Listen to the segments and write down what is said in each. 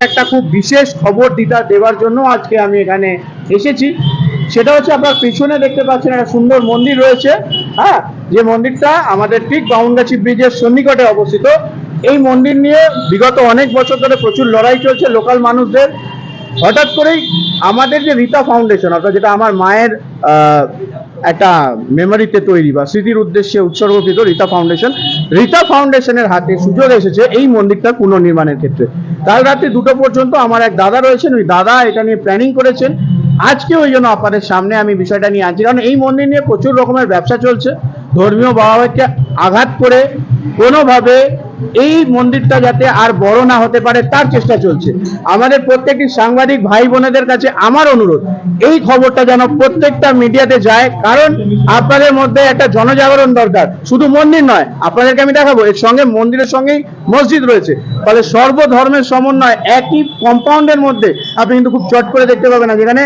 একটা খুব বিশেষ খবর দিতা দেওয়ার জন্য আজকে আমি এখানে এসেছি। সেটা হচ্ছে আপনার পিছনে দেখতে পাচ্ছেন একটা সুন্দর মন্দির রয়েছে। হ্যাঁ যে মন্দিরটা আমাদের ঠিক বাউন্ডাচি ব্রিজের সন্নিকটে অবস্থিত। এই মন্দির নিয়ে বিগত অনেক বছর ধরে প্রচুর লড়াই চলছে লোকাল মানুষদের। হঠাৎ করেই আমাদের যে রীতা ফাউন্ডেশন অর্থাৎ যেটা আমার মায়ের একটা মেমোরিতে তৈরি বা স্মৃতির উদ্দেশ্যে উৎসর্গকৃত রীতা ফাউন্ডেশন রীতা ফাউন্ডেশনের হাতে সুযোগ এসেছে এই মন্দিরটা পুনর্নির্মাণের ক্ষেত্রে। কাল রাত্রি দুটো পর্যন্ত আমার এক দাদা রয়েছেন, ওই দাদা এটা নিয়ে প্ল্যানিং করেছেন। আজকে ওই জন্য আপনাদের সামনে আমি বিষয়টা নিয়ে আনছি, কারণ এই মন্দির নিয়ে প্রচুর রকমের ব্যবসা চলছে। ধর্মীয় ভাবাবেগকে আঘাত করে কোনোভাবে এই মন্দিরটা যাতে আর বড় না হতে পারে, তার চেষ্টা চলছে। আমাদের প্রত্যেকটি সাংবাদিক ভাই বোনেদের কাছে আমার অনুরোধ, এই খবরটা যেন প্রত্যেকটা মিডিয়াতে যায়, কারণ আপনাদের মধ্যে একটা জনজাগরণ দরকার। শুধু মন্দির নয়, আপনাদেরকে আমি দেখাবো, এর সঙ্গে মন্দিরের সঙ্গেই মসজিদ রয়েছে। ফলে সর্বধর্মের সমন্বয় একই কম্পাউন্ডের মধ্যে, আপনি কিন্তু খুব চট করে দেখতে পাবেন না। যেখানে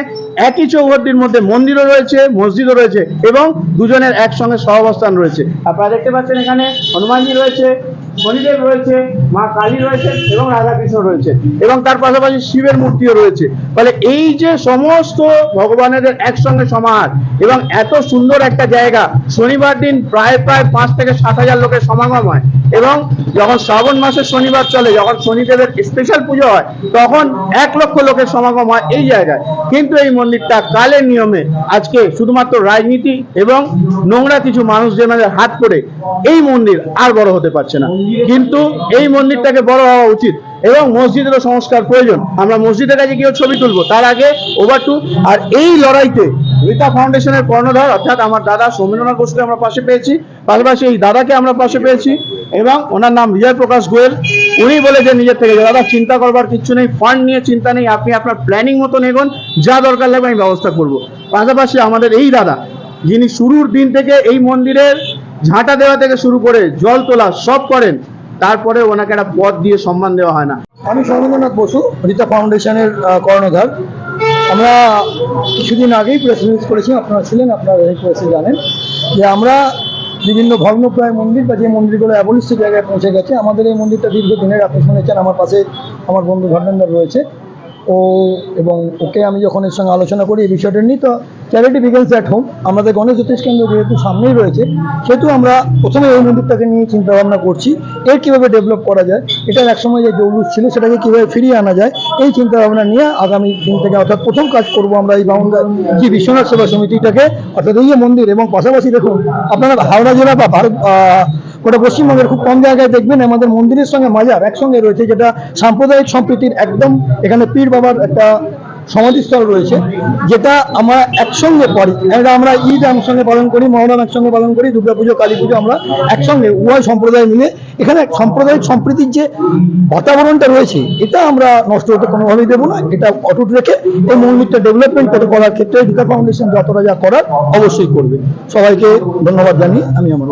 একই চৌহদ্দির মধ্যে মন্দিরও রয়েছে, মসজিদও রয়েছে এবং দুজনের একসঙ্গে সহাবস্থান রয়েছে। আপনারা দেখতে পাচ্ছেন এখানে হনুমানজি রয়েছে শনিদেব রয়েছে, মা কালী রয়েছে এবং রাধাকৃষ্ণ রয়েছে। এবং তার পাশাপাশি শিবের মূর্তিও রয়েছে। ফলে এই যে সমস্ত ভগবানের একসঙ্গে সমাহার এবং এত সুন্দর একটা জায়গা, শনিবার দিন প্রায় প্রায় পাঁচ থেকে সাত হাজার লোকের সমাগম হয় এবং যখন শ্রাবণ মাসের শনিবার চলে, যখন শনিদেবের স্পেশাল পুজো হয়, তখন এক লক্ষ লোকের সমাগম হয় এই জায়গায়। কিন্তু এই মন্দিরটা কালের নিয়মে আজকে শুধুমাত্র রাজনীতি এবং নোংরা কিছু মানুষজনের হাত করে এই মন্দির আর বড় হতে পারছে না। কিন্তু এই মন্দিরটাকে বড় হওয়া উচিত এবং মসজিদেরও সংস্কার প্রয়োজন। আমরা মসজিদের কাছে গিয়েও ছবি তুলবো। তার আগে ওভার টু আর এই লড়াইতে রীতা ফাউন্ডেশনের কর্ণধার, অর্থাৎ আমার দাদা সৌমেন্দ্রনাথ বসুকে আমরা পাশে পেয়েছি। পাশাপাশি এই দাদাকে আমরা পাশে পেয়েছি এবং ওনার নাম বিজয় প্রকাশ গোয়েল। উনি বলেছেন নিজের থেকে দাদা, চিন্তা করবার কিচ্ছু নেই ফান্ড নিয়ে চিন্তা নেই, আপনি আপনার প্ল্যানিং মতন এগোন যা দরকার লাগবে আমি ব্যবস্থা করব। পাশাপাশি আমাদের এই দাদা, যিনি শুরুর দিন থেকে এই মন্দিরের ঝাঁটা দেওয়া থেকে শুরু করে জল তোলা সব করেন, তারপরে ওনাকে একটা পদ দিয়ে সম্মান দেওয়া হয় না। আমি সৌমেন্দ্রনাথ বসু, রীতা ফাউন্ডেশনের কর্ণধার। আমরা কিছুদিন আগেই প্রেস রিলিজ করেছি, আপনারা ছিলেন, আপনারা প্রেসে জানেন, যে আমরা বিভিন্ন ভগ্নপ্রায় মন্দির বা যে মন্দিরগুলো অ্যাবলিস্ট জায়গায় পৌঁছে গেছে, আমাদের এই মন্দিরটা দীর্ঘদিনের, আপনি শুনেছেন, আমার পাশে আমার বন্ধু ধর্মেন্দ্র রয়েছে। ও এবং ওকে আমি যখন এর সঙ্গে আলোচনা করি, এই বিষয়টা নিয়ে, তো চ্যারিটি বিগেন্স অ্যাট হোম আমাদের গণেশ জ্যোতিষ কেন্দ্র যেহেতু সামনেই রয়েছে, সেহেতু আমরা প্রথমে এই মন্দিরটাকে নিয়ে চিন্তা ভাবনা করছি, এর কীভাবে ডেভেলপ করা যায়, এটার একসময় যে জৌলুস ছিল সেটাকে কীভাবে ফিরিয়ে আনা যায়, এই চিন্তা ভাবনা নিয়ে আগামী দিন থেকে অর্থাৎ প্রথম কাজ করব আমরা এই বাউন্ডা যে বিশ্বনাথ সেবা সমিতিটাকে, অর্থাৎ এই মন্দির এবং পাশাপাশি দেখুন, আপনারা হাওড়া জেলা বা ভারত গোটা পশ্চিমবঙ্গের খুব কম জায়গায় দেখবেন আমাদের মন্দিরের সঙ্গে মাজার একসঙ্গে রয়েছে, যেটা সাম্প্রদায়িক সম্প্রীতির একদম এখানে পীর বাবার একটা সমাধিস্থল রয়েছে, যেটা আমরা একসঙ্গে এটা আমরা ঈদ একসঙ্গে পালন করি, মহরম একসঙ্গে পালন করি, দুর্গাপুজো কালী পুজো আমরা একসঙ্গে উভয় সম্প্রদায় মিলে এখানে সাম্প্রদায়িক সম্প্রীতির যে বাতাবরণটা রয়েছে, এটা আমরা নষ্ট হতে কোনোভাবেই দেবো না, এটা অটুট রেখে এই মন্দিরটা ডেভেলপমেন্ট করে করার ক্ষেত্রে গীতা ফাউন্ডেশন যতটা যা করার অবশ্যই করবে সবাইকে ধন্যবাদ জানিয়ে আমি আমার।